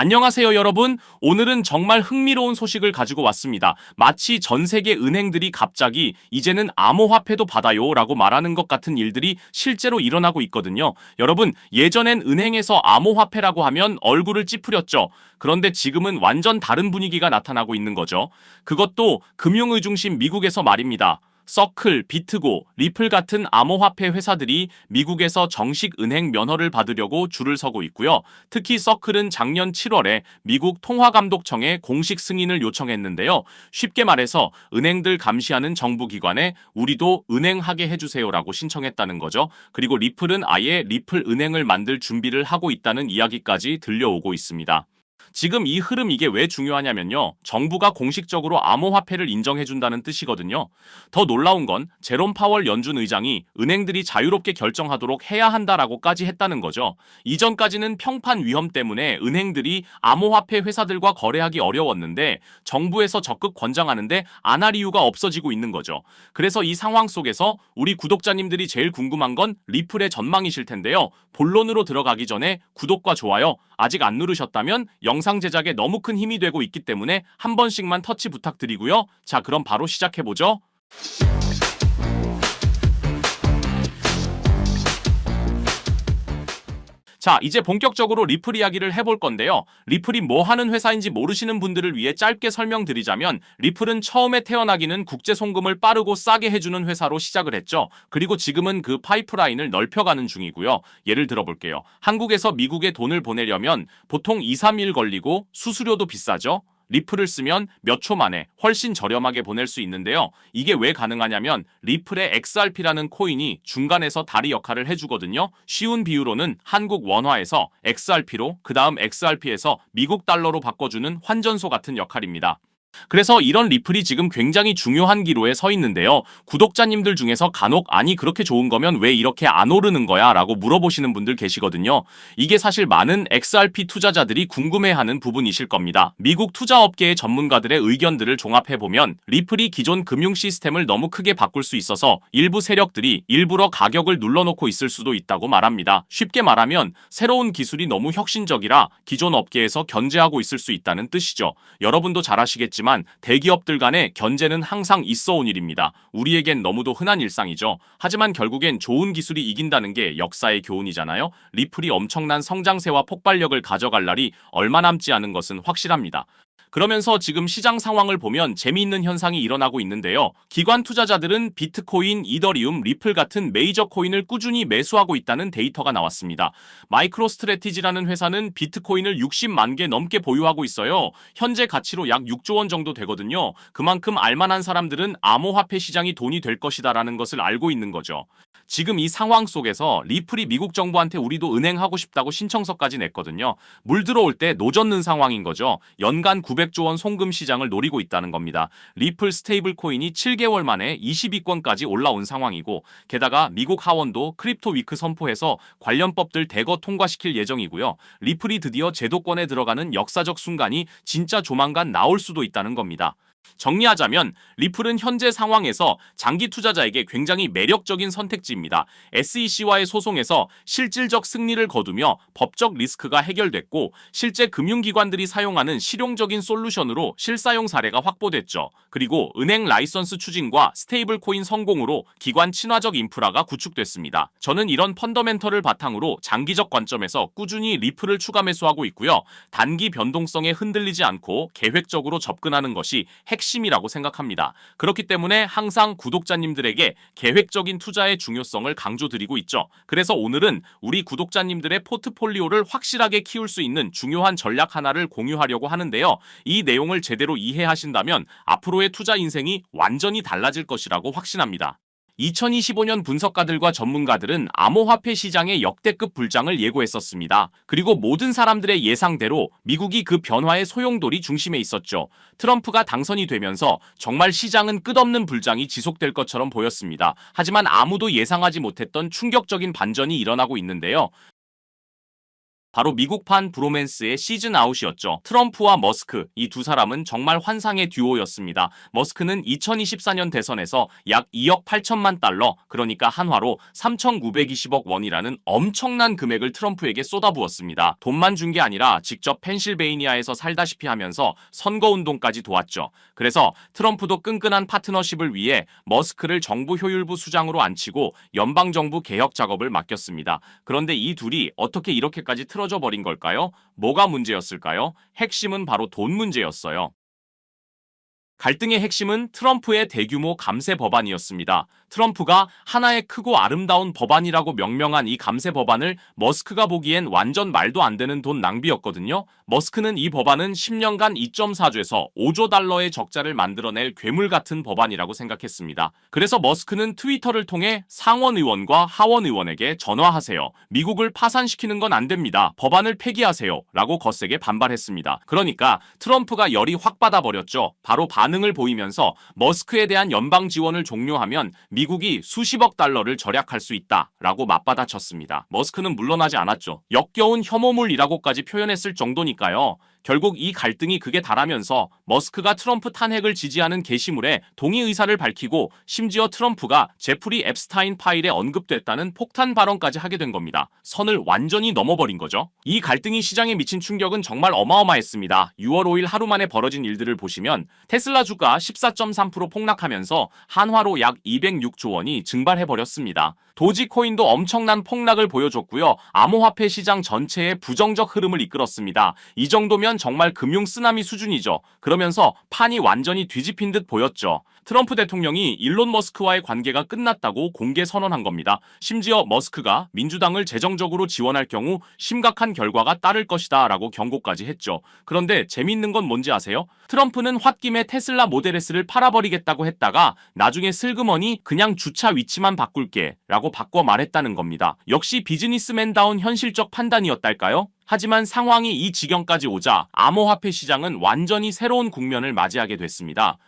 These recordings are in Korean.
안녕하세요 여러분. 오늘은 정말 흥미로운 소식을 가지고 왔습니다. 마치 전 세계 은행들이 갑자기 이제는 암호화폐도 받아요 라고 말하는 것 같은 일들이 실제로 일어나고 있거든요. 여러분, 예전엔 은행에서 암호화폐라고 하면 얼굴을 찌푸렸죠. 그런데 지금은 완전 다른 분위기가 나타나고 있는 거죠. 그것도 금융의 중심 미국에서 말입니다. 서클, 비트고, 리플 같은 암호화폐 회사들이 미국에서 정식 은행 면허를 받으려고 줄을 서고 있고요. 특히 서클은 작년 7월에 미국 통화감독청에 공식 승인을 요청했는데요. 쉽게 말해서 은행들 감시하는 정부기관에 우리도 은행하게 해주세요라고 신청했다는 거죠. 그리고 리플은 아예 리플 은행을 만들 준비를 하고 있다는 이야기까지 들려오고 있습니다. 지금 이 흐름 이게 왜 중요하냐면요. 정부가 공식적으로 암호화폐를 인정해준다는 뜻이거든요. 더 놀라운 건 제롬 파월 연준 의장이 은행들이 자유롭게 결정하도록 해야 한다라고까지 했다는 거죠. 이전까지는 평판 위험 때문에 은행들이 암호화폐 회사들과 거래하기 어려웠는데 정부에서 적극 권장하는데 안 할 이유가 없어지고 있는 거죠. 그래서 이 상황 속에서 우리 구독자님들이 제일 궁금한 건 리플의 전망이실 텐데요. 본론으로 들어가기 전에 구독과 좋아요 아직 안 누르셨다면 영상 제작에 너무 큰 힘이 되고 있기 때문에 한 번씩만 터치 부탁드리고요. 자, 그럼 바로 시작해보죠. 자, 이제 본격적으로 리플 이야기를 해볼 건데요. 리플이 뭐 하는 회사인지 모르시는 분들을 위해 짧게 설명드리자면 리플은 처음에 태어나기는 국제 송금을 빠르고 싸게 해주는 회사로 시작을 했죠. 그리고 지금은 그 파이프라인을 넓혀가는 중이고요. 예를 들어볼게요. 한국에서 미국에 돈을 보내려면 보통 2, 3일 걸리고 수수료도 비싸죠. 리플을 쓰면 몇 초 만에 훨씬 저렴하게 보낼 수 있는데요. 이게 왜 가능하냐면 리플의 XRP라는 코인이 중간에서 다리 역할을 해주거든요. 쉬운 비유로는 한국 원화에서 XRP로 그 다음 XRP에서 미국 달러로 바꿔주는 환전소 같은 역할입니다. 그래서 이런 리플이 지금 굉장히 중요한 기로에 서 있는데요. 구독자님들 중에서 간혹 아니 그렇게 좋은 거면 왜 이렇게 안 오르는 거야? 라고 물어보시는 분들 계시거든요. 이게 사실 많은 XRP 투자자들이 궁금해하는 부분이실 겁니다. 미국 투자업계의 전문가들의 의견들을 종합해보면 리플이 기존 금융 시스템을 너무 크게 바꿀 수 있어서 일부 세력들이 일부러 가격을 눌러놓고 있을 수도 있다고 말합니다. 쉽게 말하면 새로운 기술이 너무 혁신적이라 기존 업계에서 견제하고 있을 수 있다는 뜻이죠. 여러분도 잘 아시겠지만 대기업들 간의 견제는 항상 있어 온 일입니다. 우리에겐 너무도 흔한 일상이죠. 하지만 결국엔 좋은 기술이 이긴다는 게 역사의 교훈이잖아요. 리플이 엄청난 성장세와 폭발력을 가져갈 날이 얼마 남지 않은 것은 확실합니다. 그러면서 지금 시장 상황을 보면 재미있는 현상이 일어나고 있는데요. 기관 투자자들은 비트코인, 이더리움, 리플 같은 메이저 코인을 꾸준히 매수하고 있다는 데이터가 나왔습니다. 마이크로 스트레티지라는 회사는 비트코인을 60만 개 넘게 보유하고 있어요. 현재 가치로 약 6조 원 정도 되거든요. 그만큼 알만한 사람들은 암호화폐 시장이 돈이 될 것이다라는 것을 알고 있는 거죠. 지금 이 상황 속에서 리플이 미국 정부한테 우리도 은행하고 싶다고 신청서까지 냈거든요. 물 들어올 때 노젓는 상황인 거죠. 연간 900조 원 송금 시장을 노리고 있다는 겁니다. 리플 스테이블 코인이 7개월 만에 20위권까지 올라온 상황이고 게다가 미국 하원도 크립토 위크 선포해서 관련법들 대거 통과시킬 예정이고요. 리플이 드디어 제도권에 들어가는 역사적 순간이 진짜 조만간 나올 수도 있다는 겁니다. 정리하자면 리플은 현재 상황에서 장기 투자자에게 굉장히 매력적인 선택지입니다. SEC와의 소송에서 실질적 승리를 거두며 법적 리스크가 해결됐고 실제 금융기관들이 사용하는 실용적인 솔루션으로 실사용 사례가 확보됐죠. 그리고 은행 라이선스 추진과 스테이블 코인 성공으로 기관 친화적 인프라가 구축됐습니다. 저는 이런 펀더멘털을 바탕으로 장기적 관점에서 꾸준히 리플을 추가 매수하고 있고요. 단기 변동성에 흔들리지 않고 계획적으로 접근하는 것이 핵 심이라고 생각합니다. 그렇기 때문에 항상 구독자님들에게 계획적인 투자의 중요성을 강조드리고 있죠. 그래서 오늘은 우리 구독자님들의 포트폴리오를 확실하게 키울 수 있는 중요한 전략 하나를 공유하려고 하는데요. 이 내용을 제대로 이해하신다면 앞으로의 투자 인생이 완전히 달라질 것이라고 확신합니다. 2025년 분석가들과 전문가들은 암호화폐 시장의 역대급 불장을 예고했었습니다. 그리고 모든 사람들의 예상대로 미국이 그 변화의 소용돌이 중심에 있었죠. 트럼프가 당선이 되면서 정말 시장은 끝없는 불장이 지속될 것처럼 보였습니다. 하지만 아무도 예상하지 못했던 충격적인 반전이 일어나고 있는데요. 바로 미국판 브로맨스의 시즌 아웃이었죠. 트럼프와 머스크 이 두 사람은 정말 환상의 듀오였습니다. 머스크는 2024년 대선에서 약 2억 8천만 달러 그러니까 한화로 3,920억 원이라는 엄청난 금액을 트럼프에게 쏟아부었습니다. 돈만 준 게 아니라 직접 펜실베이니아에서 살다시피 하면서 선거운동까지 도왔죠. 그래서 트럼프도 끈끈한 파트너십을 위해 머스크를 정부 효율부 수장으로 앉히고 연방정부 개혁 작업을 맡겼습니다. 그런데 이 둘이 어떻게 이렇게까지 틀어져 버린 걸까요? 뭐가 문제였을까요? 핵심은 바로 돈 문제였어요. 갈등의 핵심은 트럼프의 대규모 감세 법안이었습니다. 트럼프가 하나의 크고 아름다운 법안이라고 명명한 이 감세 법안을 머스크가 보기엔 완전 말도 안 되는 돈 낭비였거든요. 머스크는 이 법안은 10년간 2.4조에서 5조 달러의 적자를 만들어낼 괴물 같은 법안이라고 생각했습니다. 그래서 머스크는 트위터를 통해 상원 의원과 하원 의원에게 전화하세요. 미국을 파산시키는 건 안 됩니다. 법안을 폐기하세요. 라고 거세게 반발했습니다. 그러니까 트럼프가 열이 확 받아버렸죠. 바로 반응을 보이면서 머스크에 대한 연방 지원을 종료하면 미국이 수십억 달러를 절약할 수 있다라고 맞받아쳤습니다. 머스크는 물러나지 않았죠. 역겨운 혐오물이라고까지 표현했을 정도니까요. 결국 이 갈등이 극에 달하면서 머스크가 트럼프 탄핵을 지지하는 게시물에 동의 의사를 밝히고 심지어 트럼프가 제프리 앱스타인 파일에 언급됐다는 폭탄 발언까지 하게 된 겁니다. 선을 완전히 넘어버린 거죠. 이 갈등이 시장에 미친 충격은 정말 어마어마했습니다. 6월 5일 하루 만에 벌어진 일들을 보시면 테슬라 주가 14.3% 폭락하면서 한화로 약 206조 원이 증발해버렸습니다. 도지코인도 엄청난 폭락을 보여줬고요. 암호화폐 시장 전체에 부정적 흐름을 이끌었습니다. 이 정도면 정말 금융 쓰나미 수준이죠. 그러면서 판이 완전히 뒤집힌 듯 보였죠. 트럼프 대통령이 일론 머스크와의 관계가 끝났다고 공개 선언한 겁니다. 심지어 머스크가 민주당을 재정적으로 지원할 경우 심각한 결과가 따를 것이다 라고 경고까지 했죠. 그런데 재미있는 건 뭔지 아세요? 트럼프는 홧김에 테슬라 모델 S를 팔아버리겠다고 했다가 나중에 슬그머니 그냥 주차 위치만 바꿀게 라고 바꿔 말했다는 겁니다. 역시 비즈니스맨다운 현실적 판단이었달까요? 하지만 상황이 이 지경까지 오자 암호화폐 시장은 완전히 새로운 국면을 맞이하게 됐습니다.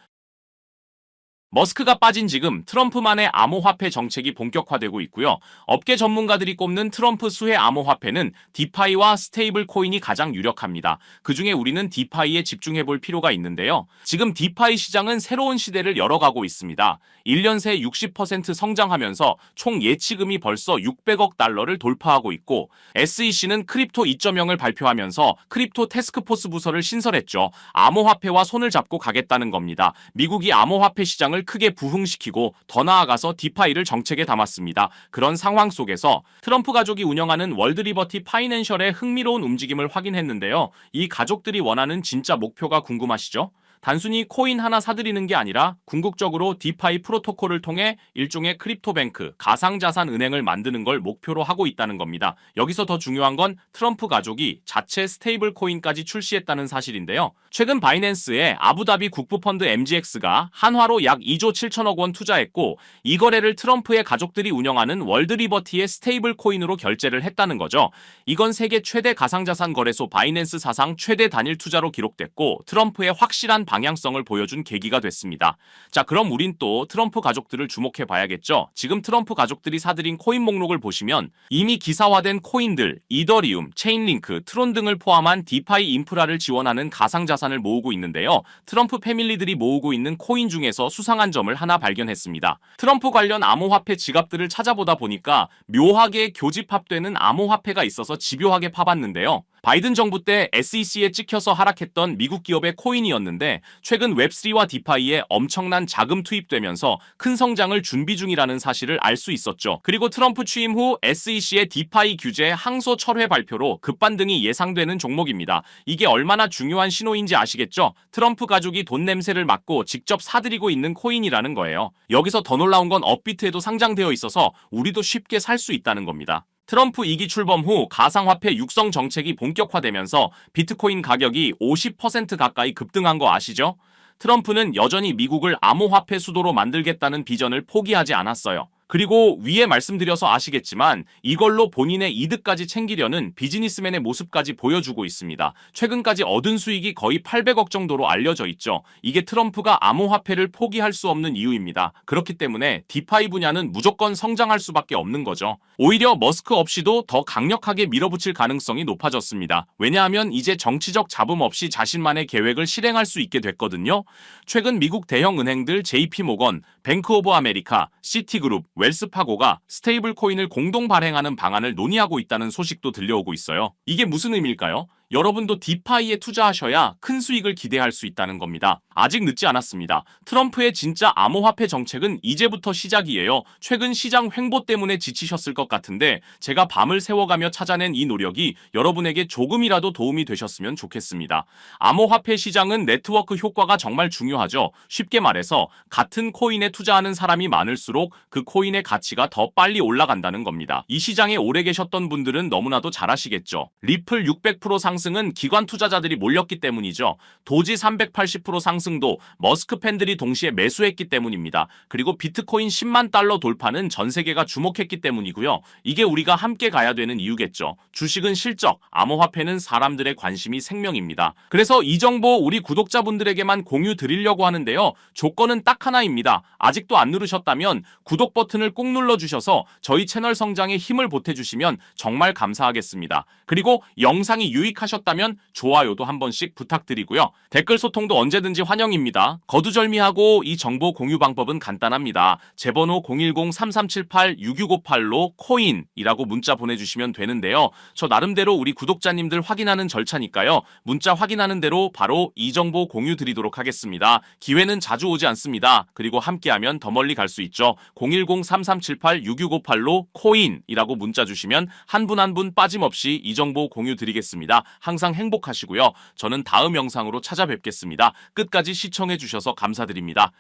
머스크가 빠진 지금 트럼프만의 암호화폐 정책이 본격화되고 있고요. 업계 전문가들이 꼽는 트럼프 수혜 암호화폐는 디파이와 스테이블 코인이 가장 유력합니다. 그 중에 우리는 디파이에 집중해 볼 필요가 있는데요. 지금 디파이 시장은 새로운 시대를 열어가고 있습니다. 1년 새 60% 성장하면서 총 예치금이 벌써 600억 달러를 돌파하고 있고 SEC는 크립토 2.0을 발표하면서 크립토 테스크포스 부서를 신설했죠. 암호화폐와 손을 잡고 가겠다는 겁니다. 미국이 암호화폐 시장을 크게 부흥시키고 더 나아가서 디파이를 정책에 담았습니다. 그런 상황 속에서 트럼프 가족이 운영하는 월드리버티 파이낸셜의 흥미로운 움직임을 확인했는데요. 이 가족들이 원하는 진짜 목표가 궁금하시죠? 단순히 코인 하나 사들이는 게 아니라 궁극적으로 디파이 프로토콜을 통해 일종의 크립토뱅크, 가상자산 은행을 만드는 걸 목표로 하고 있다는 겁니다. 여기서 더 중요한 건 트럼프 가족이 자체 스테이블 코인까지 출시했다는 사실인데요. 최근 바이낸스에 아부다비 국부펀드 MGX가 한화로 약 2조 7천억 원 투자했고 이 거래를 트럼프의 가족들이 운영하는 월드리버티의 스테이블 코인으로 결제를 했다는 거죠. 이건 세계 최대 가상자산 거래소 바이낸스 사상 최대 단일 투자로 기록됐고 트럼프의 확실한 방향성을 보여준 계기가 됐습니다. 자, 그럼 우린 또 트럼프 가족들을 주목해 봐야겠죠. 지금 트럼프 가족들이 사들인 코인 목록을 보시면 이미 기사화된 코인들, 이더리움, 체인링크, 트론 등을 포함한 디파이 인프라를 지원하는 가상자산을 모으고 있는데요. 트럼프 패밀리들이 모으고 있는 코인 중에서 수상한 점을 하나 발견했습니다. 트럼프 관련 암호화폐 지갑들을 찾아보다 보니까 묘하게 교집합되는 암호화폐가 있어서 집요하게 파봤는데요. 바이든 정부 때 SEC에 찍혀서 하락했던 미국 기업의 코인이었는데 최근 웹3와 디파이에 엄청난 자금 투입되면서 큰 성장을 준비 중이라는 사실을 알 수 있었죠. 그리고 트럼프 취임 후 SEC의 디파이 규제 항소 철회 발표로 급반등이 예상되는 종목입니다. 이게 얼마나 중요한 신호인지 아시겠죠? 트럼프 가족이 돈 냄새를 맡고 직접 사들이고 있는 코인이라는 거예요. 여기서 더 놀라운 건 업비트에도 상장되어 있어서 우리도 쉽게 살 수 있다는 겁니다. 트럼프 2기 출범 후 가상화폐 육성 정책이 본격화되면서 비트코인 가격이 50% 가까이 급등한 거 아시죠? 트럼프는 여전히 미국을 암호화폐 수도로 만들겠다는 비전을 포기하지 않았어요. 그리고 위에 말씀드려서 아시겠지만 이걸로 본인의 이득까지 챙기려는 비즈니스맨의 모습까지 보여주고 있습니다. 최근까지 얻은 수익이 거의 800억 정도로 알려져 있죠. 이게 트럼프가 암호화폐를 포기할 수 없는 이유입니다. 그렇기 때문에 디파이 분야는 무조건 성장할 수밖에 없는 거죠. 오히려 머스크 없이도 더 강력하게 밀어붙일 가능성이 높아졌습니다. 왜냐하면 이제 정치적 잡음 없이 자신만의 계획을 실행할 수 있게 됐거든요. 최근 미국 대형 은행들 JP 모건, 뱅크 오브 아메리카, 시티그룹, 웰스파고가 스테이블 코인을 공동 발행하는 방안을 논의하고 있다는 소식도 들려오고 있어요. 이게 무슨 의미일까요? 여러분도 디파이에 투자하셔야 큰 수익을 기대할 수 있다는 겁니다. 아직 늦지 않았습니다. 트럼프의 진짜 암호화폐 정책은 이제부터 시작이에요. 최근 시장 횡보 때문에 지치셨을 것 같은데 제가 밤을 새워가며 찾아낸 이 노력이 여러분에게 조금이라도 도움이 되셨으면 좋겠습니다. 암호화폐 시장은 네트워크 효과가 정말 중요하죠. 쉽게 말해서 같은 코인에 투자하는 사람이 많을수록 그 코인의 가치가 더 빨리 올라간다는 겁니다. 이 시장에 오래 계셨던 분들은 너무나도 잘 아시겠죠. 리플 600% 상승 은 기관 투자자들이 몰렸기 때문이죠. 도지 380% 상승도 머스크 팬들이 동시에 매수했기 때문입니다. 그리고 비트코인 10만 달러 돌파는 전 세계가 주목했기 때문이고요. 이게 우리가 함께 가야 되는 이유겠죠. 주식은 실적, 암호화폐는 사람들의 관심이 생명입니다. 그래서 이 정보 우리 구독자분들에게만 공유 드리려고 하는데요. 조건은 딱 하나입니다. 아직도 안 누르셨다면 구독 버튼을 꾹 눌러주셔서 저희 채널 성장에 힘을 보태주시면 정말 감사하겠습니다. 그리고 영상이 유익 하셨다면 좋아요도 한 번씩 부탁드리고요. 댓글 소통도 언제든지 환영입니다. 거두절미하고 이 정보 공유 방법은 간단합니다. 제 번호 010-3378-6658로 코인이라고 문자 보내주시면 되는데요. 저 나름대로 우리 구독자님들 확인하는 절차니까요. 문자 확인하는 대로 바로 이 정보 공유 드리도록 하겠습니다. 기회는 자주 오지 않습니다. 그리고 함께하면 더 멀리 갈 수 있죠. 010-3378-6658로 코인이라고 문자 주시면 한 분 한 분 빠짐없이 이 정보 공유 드리겠습니다. 항상 행복하시고요. 저는 다음 영상으로 찾아뵙겠습니다. 끝까지 시청해 주셔서 감사드립니다.